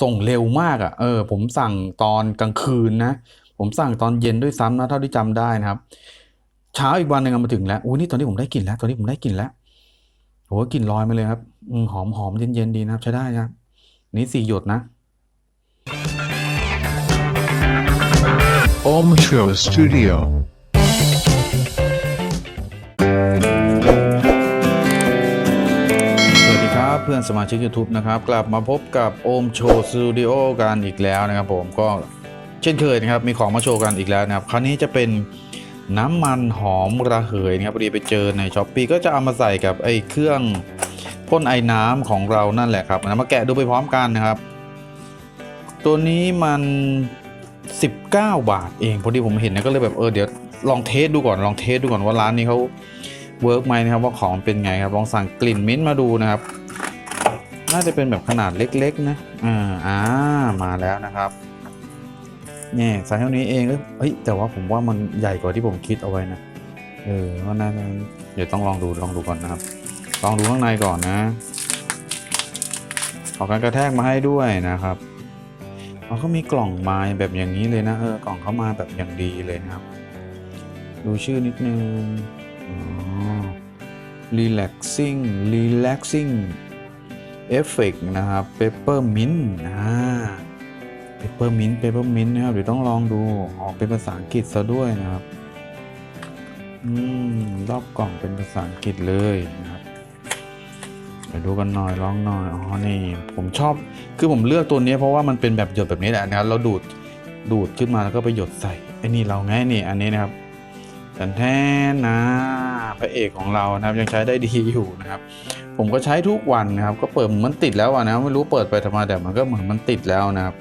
ส่งเร็วมากอะ่ะ เออ ผมสั่งตอนกลางคืนนะ ผมสั่งตอนเย็นด้วยซ้ำนะ เท่าที่จำได้นะครับ เช้าอีกวันหนึ่งมาถึงแล้วอุ้ยนี่ตอนนี้ผมได้กลิ่นแล้ว ตอนนี้ผมได้กลิ่นแล้วโหกลิ่นลอยมาเลยครับอหอมหอมเย็นเย็นๆดีนะครับ ใช้ได้นะนี่สี่หยดนะ Om Show Studio. เพื่อนสมาชิก YouTube นะครับ กลับมาพบกับโอมโชว์สตูดิโอกันอีกแล้วนะครับผมก็เช่นเคยนะครับ มีของมาโชว์กันอีกแล้วนะครับ คราวนี้จะเป็นน้ำมันหอมระเหยนะครับพอดีไปเจอในช้อปปีก็จะเอามาใส่กับไอ้เครื่องพ่นไอ้น้ำของเรานั่นแหละครับมาแกะดูไปพร้อมกันนะครับ ตัวนี้มัน 19 บาทเองพอดีผมเห็นนะก็เลยแบบเออเดี๋ยวลองเทสดูก่อนลองเทสดูก่อนว่าร้านนี้เขาเวิร์กไหมนะครับว่าของเป็นไงครับลองสั่งกลิ่นมิ้นท์มาดูนะครับ น่าจะเป็นแบบขนาดเล็กๆนะอ่าอ่ามาแล้วนะครับเนี่ยไซส์เท่านี้เองเอ้ยเฮ้แต่ว่าผมว่ามันใหญ่กว่าที่ผมคิดเอาไว้นะเออว่าน่าจะเดี๋ยวต้องลองดูลองดูก่อนนะครับ ลองดูข้างในก่อนนะขอการกระแทกมาให้ด้วยนะครับเขาก็มีกล่องมาแบบอย่างนี้เลยนะเออกล่องเขามาแบบอย่างดีเลยนะครับ ดูชื่อนิดนึง relaxing relaxing อ๋อ relaxing relaxing effect นะครับ peppermint อ่า peppermint peppermint นะครับเดี๋ยวต้องลองดูออกเป็นภาษาอังกฤษซะด้วยนะครับอืมรอบกล่องเป็นภาษาอังกฤษเลยนะครับเดี๋ยวดูกันหน่อยลองหน่อยอ๋อนี่ผมชอบคือผมเลือกตัวนี้เพราะว่ามันเป็นแบบหยดแบบนี้แหละนะครับเราดูดดูดขึ้นมาแล้วก็ไปหยดใส่ไอ้นี่เราไงนี่อันนี้นะครับ แทนแทนนะพระเอกของเรานะครับยังใช้ได้ดีอยู่นะครับ ผมก็ใช้ทุกวันนะครับ ก็เปิดมันติดแล้วนะไม่รู้เปิดไปทำไมแต่มันก็เหมือนมันติดแล้วนะครับ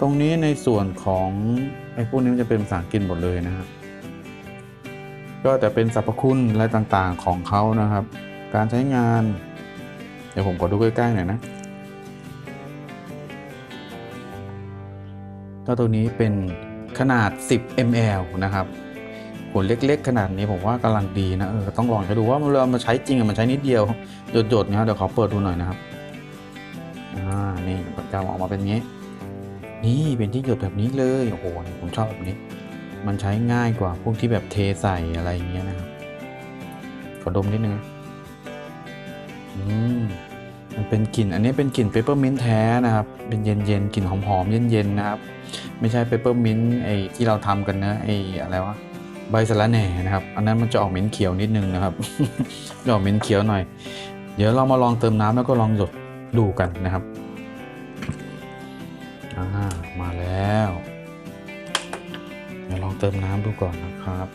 ตรงนี้ในส่วนของไอ้พวกนี้มันจะเป็นภาษาอังกฤษหมดเลยนะครับ ก็แต่เป็นสรรพคุณอะไรต่างๆของเขานะครับ การใช้งาน เดี๋ยวผมขอดูใกล้ๆหน่อยนะก็ตัวนี้เป็นขนาด 10 ml นะครับ ขวดเล็ก ๆ ขนาดนี้ผมว่ากำลังดีนะเออต้องลองจะดูว่าเวลามาใช้จริงอะมันใช้นิดเดียวหยดๆนะครับเดี๋ยวขอเปิดดูหน่อยนะครับอ่านี่จะออกมาเป็นงี้ นี่เป็นที่หยดแบบนี้เลยโอ้โหผมชอบแบบนี้ มันใช้ง่ายกว่าพวกที่แบบเทใส่อะไรอย่างเงี้ยนะครับขอดมนิดนึงอืมมันเป็นกลิ่นอันนี้เป็นกลิ่นเปปเปอร์มินต์แท้นะครับ เป็นเย็นๆกลิ่นหอมๆเย็นๆนะครับ ไม่ใช่เปปเปอร์มินต์ไอที่เราทำกันนะไออะไรวะ ใบสะระแหน่นะครับ อันนั้นมันจะออกเหม็นเขียวนิดนึงนะครับจะออกเหม็นเขียวหน่อย เดี๋ยวเรามาลองเติมน้ำแล้วก็ลองหยดดูกันนะครับอ่ามาแล้ว เดี๋ยวลองเติมน้ำดูก่อนนะครับ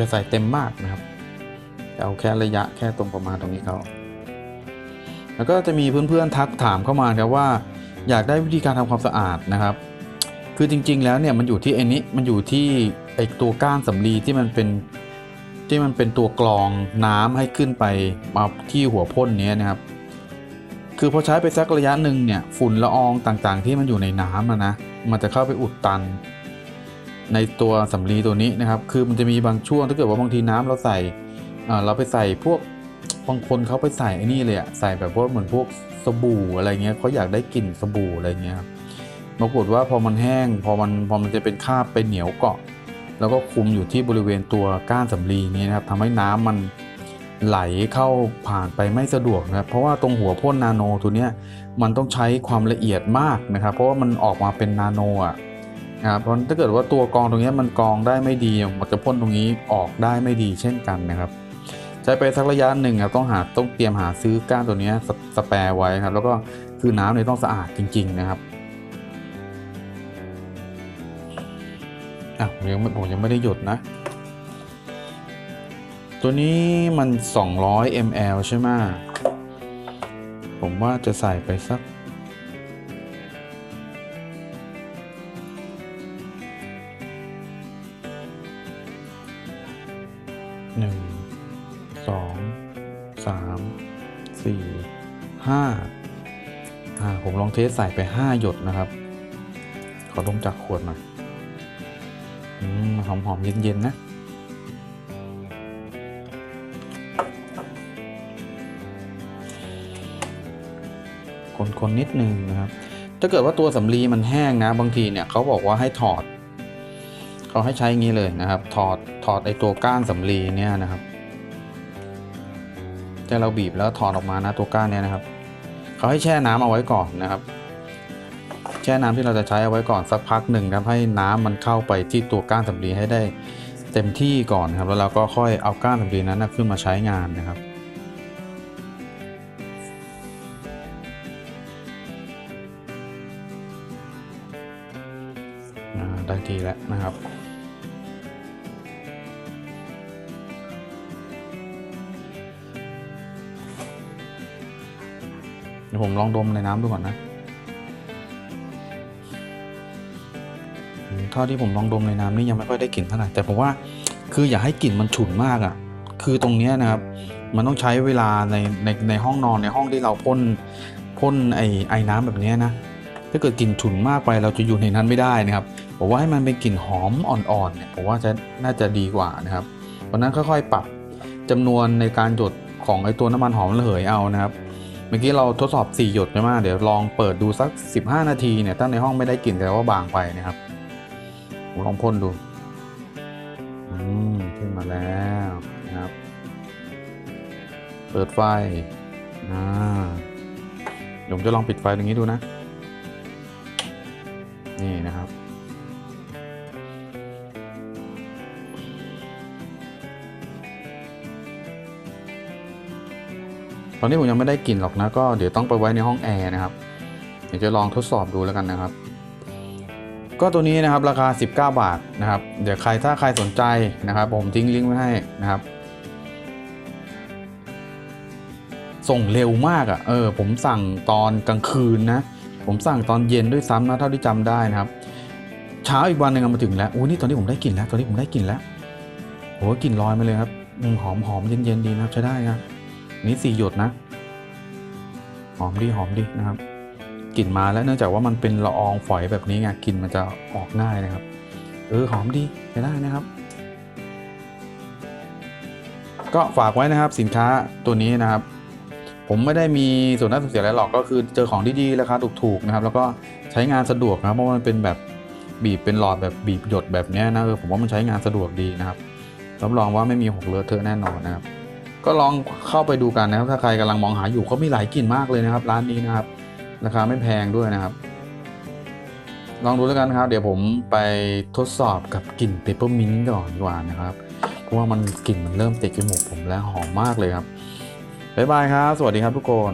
จะใส่เต็มมากนะครับเอาแค่ระยะแค่ตรงประมาณตรงนี้เขาแล้วก็จะมีเพื่อนๆทักถามเข้ามาครับว่า อยากได้วิธีการทำความสะอาดนะครับ คือจริง ๆ แล้วเนี่ยมันอยู่ที่ไอ้นี้มันอยู่ที่ไอ้ตัวก้านสำลีที่มันเป็นที่มันเป็นตัวกรองน้ำให้ขึ้นไปมาที่หัวพ่นเนี้ยนะครับ คือพอใช้ไปสักระยะหนึ่งเนี่ยฝุ่นละอองต่างๆ ที่มันอยู่ในน้ำอะนะ มันจะเข้าไปอุดตัน ในตัวสำลีตัวนี้นะครับ คือมันจะมีบางช่วงถ้าเกิดว่าบางทีน้ำเราใส่เราไปใส่พวกบางคนเขาไปใส่ไอ้นี่เลยอะใส่แบบว่าเหมือนพวกสบู่อะไรเงี้ยเขาอยากได้กลิ่นสบู่อะไรเงี้ยครับปรากฏว่าพอมันแห้งพอมันพอมันจะเป็นคราบไปเหนียวเกาะ แล้วก็คุมอยู่ที่บริเวณตัวก้านสำลีนี้นะครับทำให้น้ำมันไหลเข้าผ่านไปไม่สะดวกนะครับเพราะว่าตรงหัวพ่นนาโนตัวเนี้ยมันต้องใช้ความละเอียดมากนะครับ เพราะว่ามันออกมาเป็นนาโนอะ นะครับเพราะถ้าเกิดว่าตัวกองตรงนี้มันกองได้ไม่ดีมันจะพ่นตรงนี้ออกได้ไม่ดีเช่นกันนะครับใช้ไปสักระยะหนึ่งครับต้องหาต้องเตรียมหาซื้อก้านตัวนี้สสแปร์ไว้ครับ แล้วก็คือน้ำเนี่ยต้องสะอาดจริง ๆ นะครับอะผมยังไม่ผมยังไม่ได้หยุดนะ ตัวนี้มัน 200 ml ใช่ไหมผมว่าจะใส่ไปสัก หนึ่งสองสามสี่ห้าอ่าผมลองเทสใส่ไปห้าหยดนะครับ ขอดมจากขวดหน่อยหอมหอมๆเย็นๆนะคนคนนิดนึงนะครับ ถ้าเกิดว่าตัวสำลีมันแห้งนะบางทีเนี่ยเขาบอกว่าให้ถอด เขาให้ใช้อย่างนี้เลยนะครับ ถอดถอดไอตัวก้านสำลีเนี่ยนะครับแต่เราบีบแล้วถอดออกมานะตัวก้านเนี่ยนะครับเขาให้แช่น้ำเอาไว้ก่อนนะครับ แช่น้ำที่เราจะใช้เอาไว้ก่อนสักพักหนึ่งครับให้น้ำมันเข้าไปที่ตัวก้านสำลีให้ได้เต็มที่ก่อนครับแล้วเราก็ค่อยเอาก้านสำลีนั้นขึ้นมาใช้งานนะครับ ได้ทีแล้วนะครับเดี๋ยวผมลองดมในน้ำดูก่อนนะเท่าที่ผมลองดมในน้ำนี่ยังไม่ค่อยได้กลิ่นเท่าไหร่แต่ผมว่าคืออย่าให้กลิ่นมันฉุนมากอะ่ะ คือตรงนี้นะครับ มันต้องใช้เวลาในในในห้องนอนในห้องที่เราพ่นพ่นไอไอน้ำแบบนี้นะถ้าเกิดกลิ่นฉุนมากไปเราจะอยู่ในนั้นไม่ได้นะครับ ผมว่าให้มันเป็นกลิ่นหอมอ่อนๆเนี่ยผมว่าจะน่าจะดีกว่านะครับเพราะนั้นค่อยๆปรับจำนวนในการหยดของไอตัวน้ำมันหอมระเหยเอานะครับ เมื่อกี้เราทดสอบ 4 หยดใช่ไหมเดี๋ยวลองเปิดดูสัก 15 นาทีเนี่ยถ้าในห้องไม่ได้กลิ่นแต่ว่าบางไปนะครับผมลองพ่นดูอืมขึ้นมาแล้วนะครับ เปิดไฟอ่าผมจะลองปิดไฟตรงนี้ดูนะ นี่นะครับ อนนี้ผมยังไม่ได้กลิ่นหรอกนะ ก็เดี๋ยวต้องไปไว้ในห้องแอร์นะครับ เดี๋ยวจะลองทดสอบดูแล้วกันนะครับ ก็ตัวนี้นะครับราคา 19 บาทนะครับ เดี๋ยวใครถ้าใครสนใจนะครับ ผมทิ้งลิงก์ไว้ให้นะครับ ส่งเร็วมากอะ่ะ เออ ผมสั่งตอนกลางคืนนะ ผมสั่งตอนเย็นด้วยซ้ำนะเท่าที่จำได้นะครับ เช้าอีกวันหนึ่งมาถึงแล้วโอ้นี่ตอนนี้ผมได้กลิ่นแล้ว ตอนนี้ผมได้กลิ่นแล้วโอ้กลิ่นลอยมาเลยครับหอมหอมเย็นเย็นๆดีนะครับใช้ได้นะ นี่สี่หยดนะ หอมดีหอมดีนะครับกลิ่นมาแล้วเนื่องจากว่ามันเป็นละอองฝอยแบบนี้ไงกลิ่นมันจะออกง่ายนะครับ เออหอมดีใช้ได้นะครับ ก็ฝากไว้นะครับสินค้าตัวนี้นะครับ ผมไม่ได้มีส่วนได้ส่วนเสียอะไรหรอกก็คือเจอของดีๆราคาถูกๆนะครับ แล้วก็ใช้งานสะดวกนะครับเพราะมันเป็นแบบบีบเป็นหลอดแบบบีบหยดแบบนี้นะเออผมว่ามันใช้งานสะดวกดีนะครับรับรองว่าไม่มีหกเลอะเทอะแน่นอนนะครับ ก็ลองเข้าไปดูกันนะครับ ถ้าใครกำลังมองหาอยู่เขามีหลายกลิ่นมากเลยนะครับ ร้านนี้นะครับ ราคาไม่แพงด้วยนะครับ ลองดูแล้วกันนะครับ เดี๋ยวผมไปทดสอบกับกลิ่นเปปเปอร์มินต์ก่อนดีกว่านะครับเพราะว่ามันกลิ่นมันเริ่มเตะจมูกผมแล้วหอมมากเลยครับบ๊ายบายครับ สวัสดีครับทุกคน